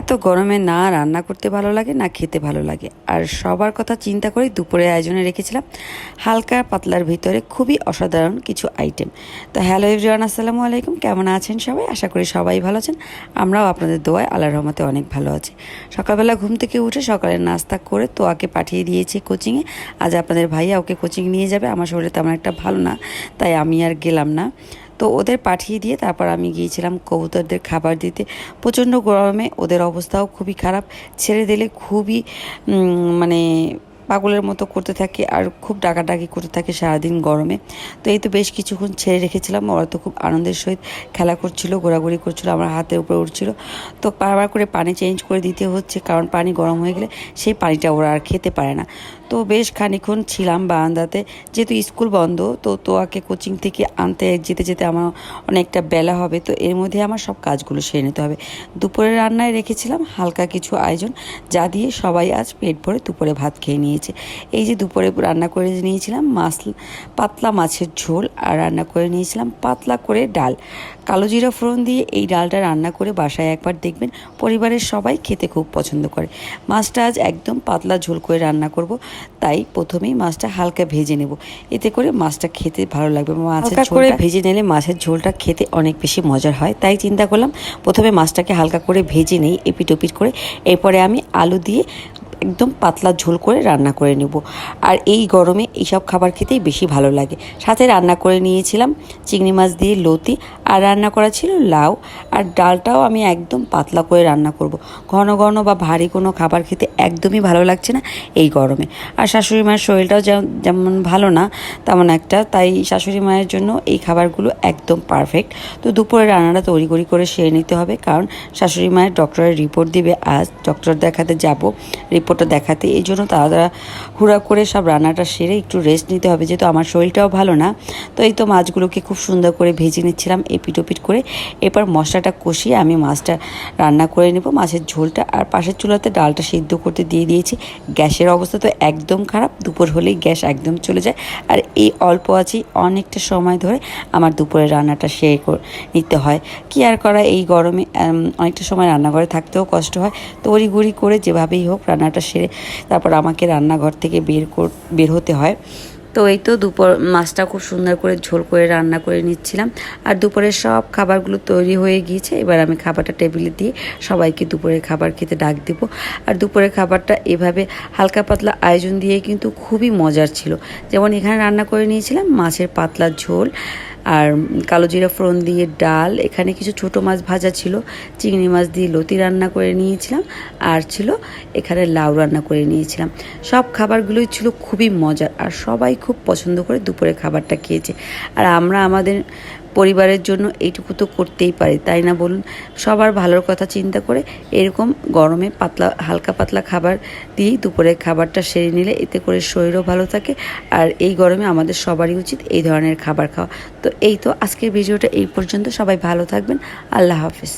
এত গরমে না রান্না করতে ভালো লাগে, না খেতে ভালো লাগে। আর সবার কথা চিন্তা করে দুপুরে আয়োজনে রেখেছিলাম হালকা পাতলার ভিতরে খুবই অসাধারণ কিছু আইটেম তো হ্যালো এভরিওয়ান আসসালামু আলাইকুম। কেমন আছেন সবাই? আশা করি সবাই ভালো আছেন। আমরাও আপনাদের দোয়ায় আল্লাহর রহমতে অনেক ভালো আছি। সকালবেলা ঘুম থেকে উঠে সকালের নাস্তা করে তোয়াকে পাঠিয়ে দিয়েছি কোচিংয়ে আজ আপনাদের ভাইয়া ওকে কোচিং নিয়ে যাবে। আমার শরীরে তেমন একটা ভালো না, তাই আমি আর গেলাম না। তো ওদের পাঠিয়ে দিয়ে তারপর আমি গিয়েছিলাম কবুতরদের খাবার দিতে। প্রচণ্ড গরমে ওদের অবস্থাও খুবই খারাপ। ছেড়ে দিলে খুবই মানে পাগলের মতো করতে থাকে আর খুব ডাকাডাকি করতে থাকে সারাদিন গরমে। তো এই তো বেশ কিছুক্ষণ ছেড়ে রেখেছিলাম, ওরা তো খুব আনন্দের সহিত খেলা করছিল, ঘোরাঘুরি করছিল, আমার হাতের উপরে উঠছিল তো বারবার করে পানি চেঞ্জ করে দিতে হচ্ছে, কারণ পানি গরম হয়ে গেলে সেই পানিটা ওরা আর খেতে পারে না। তো বেশ খানিক্ষণ ছিলাম বারান্দাতে। যেহেতু স্কুল বন্ধ, তো তোয়াকে কোচিং থেকে আনতে যেতে যেতে আমার অনেকটা বেলা হবে, তো এর মধ্যে আমার সব কাজগুলো সেরে নিতে হবে। দুপুরে রান্নায় রেখেছিলাম হালকা কিছু আয়োজন, যা দিয়ে সবাই আজ পেট ভরে দুপুরে ভাত খেয়ে নিয়েছে। এই যে দুপুরে রান্না করে নিয়েছিলাম মাছ, পাতলা মাছের ঝোল, আর রান্না করে নিয়েছিলাম পাতলা করে ডাল। কালো জিরা ফোড়ন দিয়ে এই ডালটা রান্না করে বাসায় একবার দেখবেন, পরিবারের সবাই খেতে খুব পছন্দ করে। মাছটা আজ একদম পাতলা ঝোল করে রান্না করব তাই প্রথমেই মাছটা হালকা ভেজে নেব। এতে করে মাছটা খেতে ভালো লাগবে। মাছের করে ভেজে নিলে মাছের ঝোলটা খেতে অনেক বেশি মজার হয়। তাই চিন্তা করলাম প্রথমে মাছটাকে হালকা করে ভেজে নেই এপিট ওপিট করে। এরপরে আমি আলু দিয়ে একদম পাতলা ঝোল করে রান্না করে নেব। আর এই গরমে এইসব খাবার খেতেই বেশি ভালো লাগে। সাথে রান্না করে নিয়েছিলাম চিংড়ি মাছ দিয়ে লতি আর রান্না করা ছিল লাউ। আর ডালটাও আমি একদম পাতলা করে রান্না করব। ঘন ঘন বা ভারী কোনো খাবার খেতে একদমই ভালো লাগছে না এই গরমে। আর শাশুড়ি মায়ের শরীরটাও যেমন- ভালো না, তেমন একটা। তাই শাশুড়ি মায়ের জন্য এই খাবারগুলো একদম পারফেক্ট তো দুপুরে রান্নাটা তৈরি করি করে সেরে নিতে হবে। কারণ শাশুড়ি মায়ের ডক্টরের রিপোর্ট দিবে। আজ ডক্টর দেখাতে যাব। রিপোর্টটা দেখাতে। এই জন্য তারা হুড়া করে সব রান্নাটা সেরে একটু রেস্ট নিতে হবে। যেহেতু আমার শরীরটাও ভালো না, তো এই তো মাছগুলোকে খুব সুন্দর করে ভেজে নিচ্ছিলাম এপিট ওপিট করে। এরপর মশলাটা কষিয়ে আমি মাছটা রান্না করে নেব। মাছের ঝোলটা আর পাশের চুলাতে ডালটা সিদ্ধ করতে দিয়ে দিয়েছি। গ্যাসের অবস্থা তো একদম খারাপ, দুপুর হলেই গ্যাস একদম চলে যায়। আর এই অল্প আছেই অনেকটা সময় ধরে আমার দুপুরের রান্নাটা সেরে নিতে হয়। কি আর করা, এই গরমে অনেকটা সময় রান্নাঘরে থাকতেও কষ্ট হয়। তড়িঘড়ি করে যেভাবেই হোক রান্নাটা সেরে তারপর আমাকে রান্নাঘর থেকে বের কর বের হতে হয়। তো এই তো দুপুর মাছটা খুব সুন্দর করে ঝোল করে রান্না করে নিচ্ছিলাম। আর দুপুরের সব খাবারগুলো তৈরি হয়ে গিয়েছে। এবার আমি খাবারটা টেবিলে দিয়ে সবাইকে দুপুরের খাবার খেতে ডাক দেবো। আর দুপুরের খাবারটা এভাবে হালকা পাতলা আয়োজন দিয়ে কিন্তু খুবই মজার ছিল। যেমন এখানে রান্না করে নিয়েছিলাম মাছের পাতলা ঝোল আর কালো জিরা ফোড়ন দিয়ে ডাল, এখানে কিছু ছোট মাছ ভাজা ছিল, চিংড়ি মাছ দিয়ে লতি রান্না করে নিয়েছিলাম, আর ছিল এখানে লাউ রান্না করে নিয়েছিলাম। সব খাবারগুলোই ছিল খুবই মজার, আর সবাই খুব পছন্দ করে দুপুরে খাবারটা খেয়েছে। আর আমরা আমাদের পরিবারের জন্য এইটুকু তো করতেই পারে, তাই না বলুন? সবার ভালোর কথা চিন্তা করে এরকম গরমে পাতলা, হালকা পাতলা খাবার দিয়েই দুপুরের খাবারটা সেরে নিলে এতে করে শরীরও ভালো থাকে আর এই গরমে আমাদের সবারই উচিত এই ধরনের খাবার খাওয়া। তো এই তো আজকের ভিডিওটা এই পর্যন্ত, সবাই ভালো থাকবেন, আল্লাহ হাফিজ।